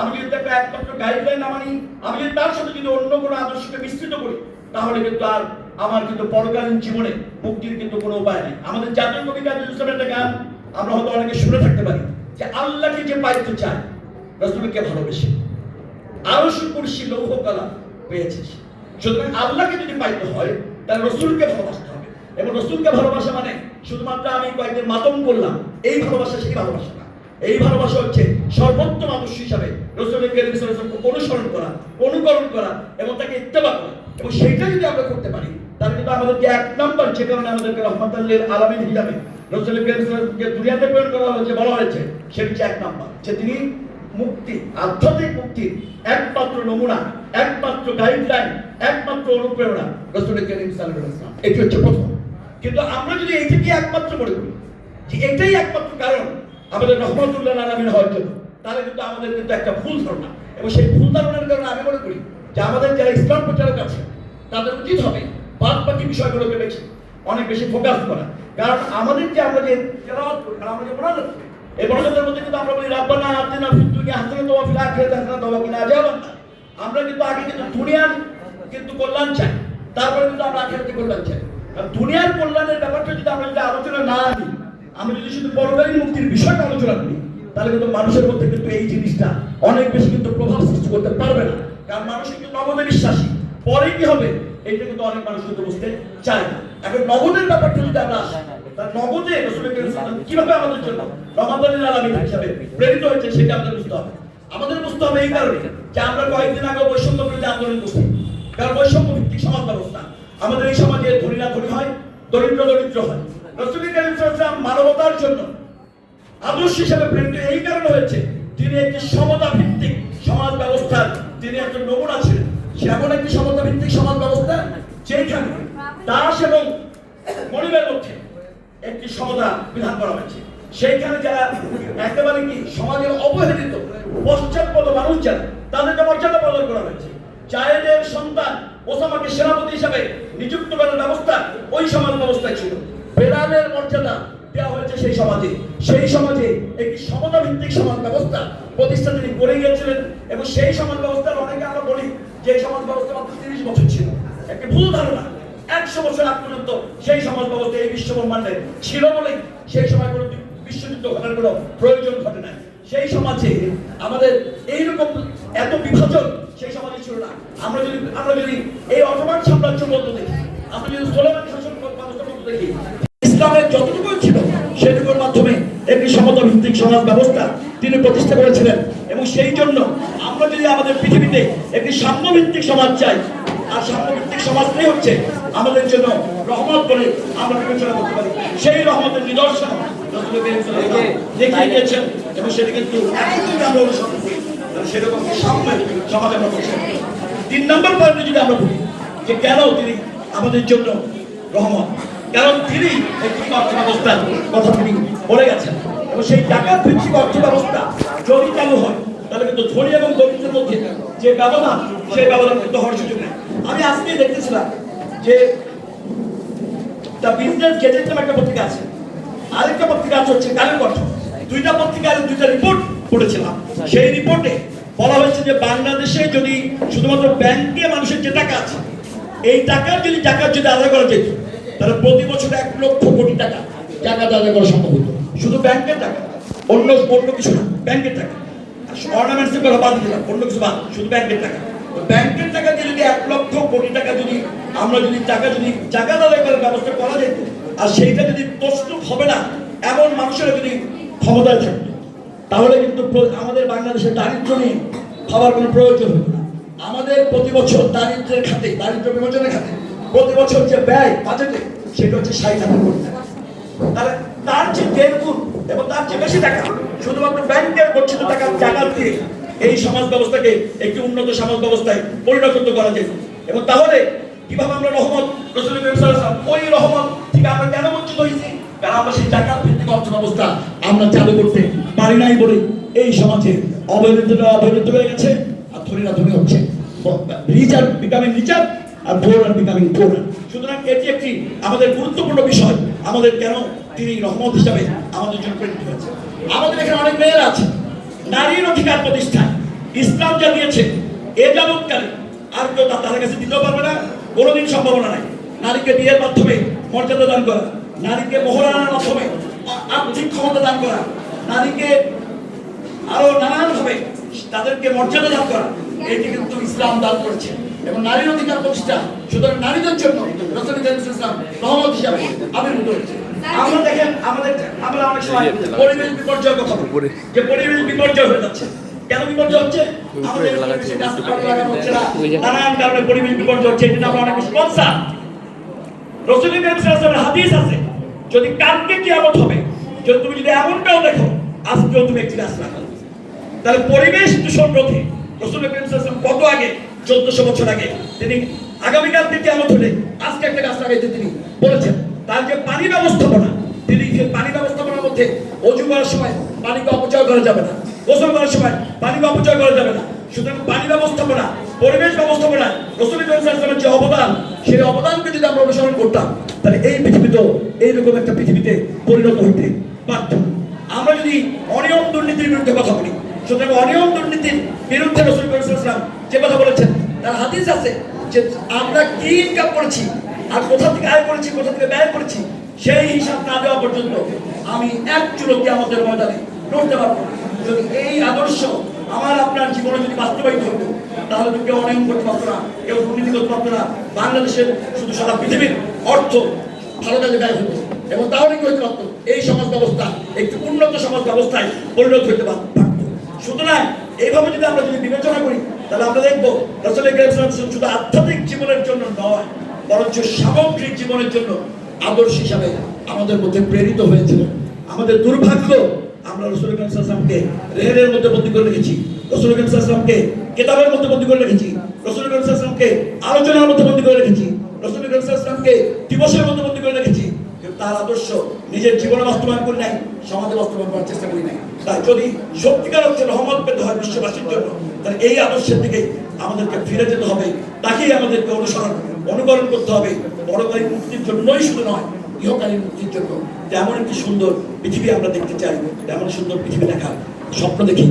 আমি যদি তাকে একমাত্র গাইডলাইন না মানি, আমি যদি তার সাথে যদি অন্য কোনো আদর্শকে মিশ্রিত করি, তাহলে কিন্তু আর আমার কিন্তু পরকালীন জীবনে মুক্তির কিন্তু কোনো উপায় নেই। আমাদের জাতীয় কবি কাজী ইসলামের একটা গান, আমরা হয়তো অনেকে শুনে থাকতে পারি, যে আল্লাহকে যে পাইতে চায়, রসুলকে ভালোবেসে। আরও সুপুরুষী লৌহ কলা পেয়েছিস সুতরাং আল্লাহকে যদি পাইতে হয়, তাহলে রসুলকে ভালোবাসতে হবে। এবং রসুলকে ভালোবাসা মানে শুধুমাত্র আমি কয়েকদিন মাতম করলাম, এই ভালোবাসা সেই ভালোবাসা না? এই ভালোবাসা হচ্ছে সর্বোত্তম মানুষ হিসাবে রসুলের অনুসরণ করা, অনুকরণ করা এবং তাকে ইত্তেবা করা। এবং সেইটা যদি আমরা করতে পারি, তাহলে কিন্তু আমাদেরকে এক নম্বর যে কারণে আমাদেরকে রহমতাল্লিল আলামিন হিসাবে রসুলের কেরিম দুনিয়াতে প্রেরণ করা হয়েছে, বলা হয়েছে সেটা হচ্ছে এক নম্বর। যে তিনি মুক্তি, আধ্যাত্মিক মুক্তির একমাত্র নমুনা, একমাত্র গাইডলাইন একমাত্র অনুপ্রেরণা রসুল করিম আলাইহি এটি হচ্ছে প্রথম। কিন্তু আমরা যদি এইটাকে একমাত্র মনে করি যে এটাই একমাত্র কারণ আমাদের রহমতুল্লাহ আলমিন হওয়ার জন্য। তাহলে কিন্তু আমাদের কিন্তু একটা ভুল ধারণা। এবং সেই ভুল ধারণার কারণে আমি মনে করি যে আমাদের যারা ইসলাম প্রচারক আছে, তাদের উচিত হবে বাদ বাকি বিষয়গুলোকে বেশি অনেক বেশি ফোকাস করা। কারণ আমাদের যে আমরা যে তেলাওয়াত করি আমরা যে এই মধ্যে কিন্তু আমরা বলি, রাব্বানা আতিনা ফিদ দুনিয়া কিনা। আমরা কিন্তু আগে কিন্তু দুনিয়ার কিন্তু কল্যাণ চাই, তারপরে কিন্তু আমরা আখিরাতে কল্যাণ চাই। দুনিয়ার কল্যাণের যদি আমরা যদি আলোচনা না আমরা যদি শুধু পরকালীন মুক্তির বিষয়টা আলোচনা করি, তাহলে কিন্তু মানুষের মধ্যে কিন্তু এই জিনিসটা অনেক বেশি কিন্তু প্রভাব সৃষ্টি করতে পারবে না। কারণ মানুষ কিন্তু নগদে বিশ্বাসী পরে কি হবে? এইটা কিন্তু অনেক মানুষ কিন্তু বুঝতে চায় না। এখন নগদের ব্যাপারটা যদি আমরা তার নগদে কীভাবে আমাদের জন্য হিসাবে প্রেরিত হয়েছে, সেটা আমাদের বুঝতে হবে। আমাদের বুঝতে হবে এই কারণে যে আমরা কয়েকদিন আগে বৈষম্য বিরোধী আন্দোলন করছি। কারণ বৈষম্য ভিত্তিক সমাজ ব্যবস্থা। আমাদের এই সমাজে ধনীরা ধনী হয়, দরিদ্র দরিদ্র হয়। মানবতার জন্য আদর্শ হিসেবে প্রেরিত এই কারণে হয়েছে, তিনি একটি সমতা ভিত্তিক সমাজ ব্যবস্থার তিনি একজন নমুনা ছিলেন। সে এমন একটি সমতা ভিত্তিক সমাজ ব্যবস্থা যেখানে দাস এবং গরিবের মধ্যে একটি সমতা বিধান করা হয়েছে। সেইখানে যারা একেবারে কি সমাজের অবহেলিত, পশ্চাৎপদ মানুষ যারা, তাদেরকে মর্যাদা প্রদান করা হয়েছে। চায়েদের সন্তান ওসামাকে সেনাপতি হিসাবে নিযুক্ত করার ব্যবস্থা ওই সমাজ ব্যবস্থায় ছিল। বেলালের মর্যাদা দেওয়া হয়েছে সেই সমাজে। সেই সমাজে একটি সমতা ভিত্তিক সমাজ ব্যবস্থা প্রতিষ্ঠা তিনি করে গিয়েছিলেন এবং সেই সমাজ ব্যবস্থার অনেকে আমরা বলি যে সমাজ ব্যবস্থা মাত্র তিরিশ বছর ছিল। একটি ভুল ধারণা। একশো বছর আগ পর্যন্ত সেই সমাজ ব্যবস্থা এই বিশ্ব ব্রহ্মাণ্ডে ছিল বলেই সেই সময় কোনো বিশ্বযুদ্ধ ঘটার কোনো প্রয়োজন ঘটে না সেই সমাজে আমাদের এইরকম এত বিভাজন সেই সমাজে ছিল না। আমরা যদি আমরা যদি এই অটোমান সাম্রাজ্য মধ্য দেখি, আমরা যদি সোলেমান শাসন ব্যবস্থার মধ্য দেখি একটি সমতা ভিত্তিক সমাজ ব্যবস্থা তিনি প্রতিষ্ঠা করেছিলেন। এবং সেই জন্য আমরা যদি আমাদের পৃথিবীতে একটি সাম্যভিত্তিক সমাজ চাই, আর সাম্যভিত্তিক সমাজটাই হচ্ছে আমাদের জন্য রহমত বলে আমরা বিবেচনা করতে পারি। সেই রহমতের নিদর্শন দেখিয়ে দিয়েছেন এবং সেটা কিন্তু সেরকম সাম্য সমাজ আমরা তিন নম্বর পয়েন্টে যদি আমরা বলি যে কেন তিনি আমাদের জন্য রহমত? কারণ তিনি একটি অর্থ ব্যবস্থার কথা তিনি বলে গেছেন। এবং সেই টাকার ভিত্তিক অর্থ ব্যবস্থা যদি চালু হয়, তাহলে কিন্তু ধনী এবং দরিদ্রের মধ্যে যে ব্যবধান, সেই ব্যবধান কিন্তু হওয়ার সুযোগ নেই। আমি আজকে দেখতেছিলাম যে দ্য বিজনেস গেজেট নামে একটা পত্রিকা আছে। আরেকটা পত্রিকা আছে হচ্ছে কালের কণ্ঠ দুইটা পত্রিকায় দুইটা রিপোর্ট পড়েছিলাম। সেই রিপোর্টে বলা হয়েছে যে বাংলাদেশে যদি শুধুমাত্র ব্যাংকে মানুষের যে টাকা আছে, এই টাকার যদি টাকা যদি আদায় করা যেত তাহলে প্রতি বছর এক লক্ষ কোটি টাকা টাকা আদায় করা সম্ভব হতো। শুধু ব্যাংকের টাকা, অন্য অন্য কিছু ব্যাংকের টাকা। অর্নামেন্টসের কথা বাদ দিলাম, অন্য কিছু বাদ, শুধু ব্যাংকের টাকা। ব্যাংকের টাকা দিয়ে যদি এক লক্ষ কোটি টাকা যদি আমরা যদি টাকা যদি টাকা আদায় করার ব্যবস্থা করা যেত, আর সেইটা যদি প্রস্তুত হবে না, এমন মানুষেরা যদি ক্ষমতায় থাকতো, তাহলে কিন্তু আমাদের বাংলাদেশের দারিদ্র নিয়ে ভাবার কোনো প্রয়োজন হতো না। আমাদের প্রতি বছর দারিদ্রের খাতে, দারিদ্র বিমোচনের খাতে প্রতি বছর যে ব্যয় বাজেটে, সেটা হচ্ছে ষাট হাজার কোটি টাকা। তার যে দেড় গুণ এবং তার যে বেশি টাকা? শুধুমাত্র ব্যাংকের গচ্ছিত টাকা টাকা দিয়ে এই সমাজ ব্যবস্থাকে একটি উন্নত সমাজ ব্যবস্থায় পরিণত করা যায়। এবং তাহলে কীভাবে আমরা রহমত? রসুল ওই রহমত থেকে আমরা কেন বঞ্চিত হয়েছি? কারণ আমরা সেই টাকা ভিত্তিক অর্থ ব্যবস্থা আমরা চালু করতে পারি নাই বলে এই সমাজে অবহেলিতরা অবহেলিত হয়ে গেছে, আর ধনী হচ্ছে। রিচ আর বিকামিং আর পোর আর বিকামিং পোর সুতরাং এটি একটি আমাদের গুরুত্বপূর্ণ বিষয়। আমাদের কেন তিনি রহমত হিসাবে আমাদের জন্য প্রেরিত হয়েছে আমাদের এখানে অনেক মেয়েরা আছে। নারীর অধিকার প্রতিষ্ঠায়। ইসলাম যা দিয়েছে এ যাবৎকালে আর কেউ তাদের কাছে দিতেও পারবে না, কোনোদিন সম্ভাবনা নাই। নারীকে বিয়ের মাধ্যমে মর্যাদা দান করা, নারীকে মহরানার মাধ্যমে আর্থিক ক্ষমতা দান করা, নারীকে আরও নানান ভাবে তাদেরকে মর্যাদা দান করা, এটি কিন্তু ইসলাম দান করেছে। এবং নারীর অধিকার প্রতিষ্ঠা। সুতরাং নারীদের জন্য রসুল ইসলাম রহমত হিসাবে আবির্ভূত হয়েছে আমরা দেখেন আমাদের আমরা অনেক সময় পরিবেশ বিপর্যয়ের কথা বলি। যে পরিবেশ বিপর্যয় হয়ে যাচ্ছে। কেন বিপর্যয় হচ্ছে? আমাদের পরিবেশে গাছপালা লাগানো হচ্ছে না। নানান কারণে পরিবেশ বিপর্যয় হচ্ছে এটা আমরা অনেক বেশি রসুল ইসলামের হাদিস আছে যদি কালকে কিয়ামত হবে যদি তুমি যদি এমনটাও দেখো আজকেও তুমি একটি গাছ লাগাও। তাহলে পরিবেশ দূষণ রোধে রসুল কত আগে চোদ্দশো বছর আগে তিনি আগামীকাল থেকে আমত হলে আজকে একটা গাছ লাগাইতে তিনি। বলেছেন, তার যে পানি ব্যবস্থাপনা, তিনি যে পানি ব্যবস্থাপনার মধ্যে অজু করার সময় পানিকে অপচয় করা যাবে না, গোসল করার সময় পানিকে অপচয় করা যাবে না। সুতরাং পানি ব্যবস্থাপনা, পরিবেশ ব্যবস্থাপনা, রসুল সাল্লাল্লাহু যে অবদান, সেই অবদানকে যদি আমরা অনুসরণ করতাম, তাহলে এই পৃথিবীতেও এইরকম একটা পৃথিবীতে পরিণত হইতে পারতাম। আমরা যদি অনিয়ম দুর্নীতির বিরুদ্ধে কথা বলি, সুতরাং অনিয়ম দুর্নীতির বিরুদ্ধে রসুল করিম যে কথা বলেছেন, তার হাদিস আছে যে আমরা কি ইনকাম করেছি আর কোথা থেকে আয় করেছি, কোথা থেকে ব্যয় করেছি, সেই হিসাব না দেওয়া পর্যন্ত আমি এক চুলো কি আমাদের ময়দানে লড়তে পারব যদি এই আদর্শ আমার আপনার জীবনে যদি বাস্তবায়িত হতো, তাহলে তো কেউ অনিয়ম করতে পারতো না, কেউ দুর্নীতি করতে পারতো না। বাংলাদেশের শুধু সারা পৃথিবীর অর্থ ভালো কাজে ব্যয় হতো, এবং তাহলে কি হতে পারতো, এই সমাজ ব্যবস্থা একটি উন্নত সমাজ ব্যবস্থায় পরিণত হতে পারত। সুতরাং এইভাবে যদি আমরা যদি বিবেচনা করি তাহলে আমরা দেখব রসুল শুধু আধ্যাত্মিক জীবনের জন্য নয়, বরঞ্চ সামগ্রিক জীবনের জন্য আদর্শ হিসাবে আমাদের মধ্যে প্রেরিত হয়েছিল। আমাদের দুর্ভাগ্য, আমরা রসুল ইসলামকে রেহের মধ্যে বন্দী করে রেখেছি রসুল ইসলামকে কেতাবের মধ্যে বন্দী করে রেখেছি রসুল ইসলামকে আলোচনার মধ্যে বন্দী করে রেখেছি রসুল ইসলামকে দিবসের মধ্যে বন্দী করে রেখেছি তার আদর্শ নিজের জীবনে বাস্তবায়ন করে নাই, সমাজে বাস্তবায়ন করার চেষ্টা করি নাই। তাই যদি সত্যিকার হচ্ছে রহমত পেতে হয় বিশ্ববাসীর জন্য, তাহলে এই আদর্শের দিকে আমাদেরকে ফিরে যেতে হবে, তাকেই আমাদেরকে অনুসরণ, অনুকরণ করতে হবে। পরকালীন মুক্তির জন্যই শুধু নয়, ইহকালীন মুক্তির জন্য। তেমন একটি সুন্দর পৃথিবী আমরা দেখতে চাই, তেমন সুন্দর পৃথিবী দেখার স্বপ্ন দেখি।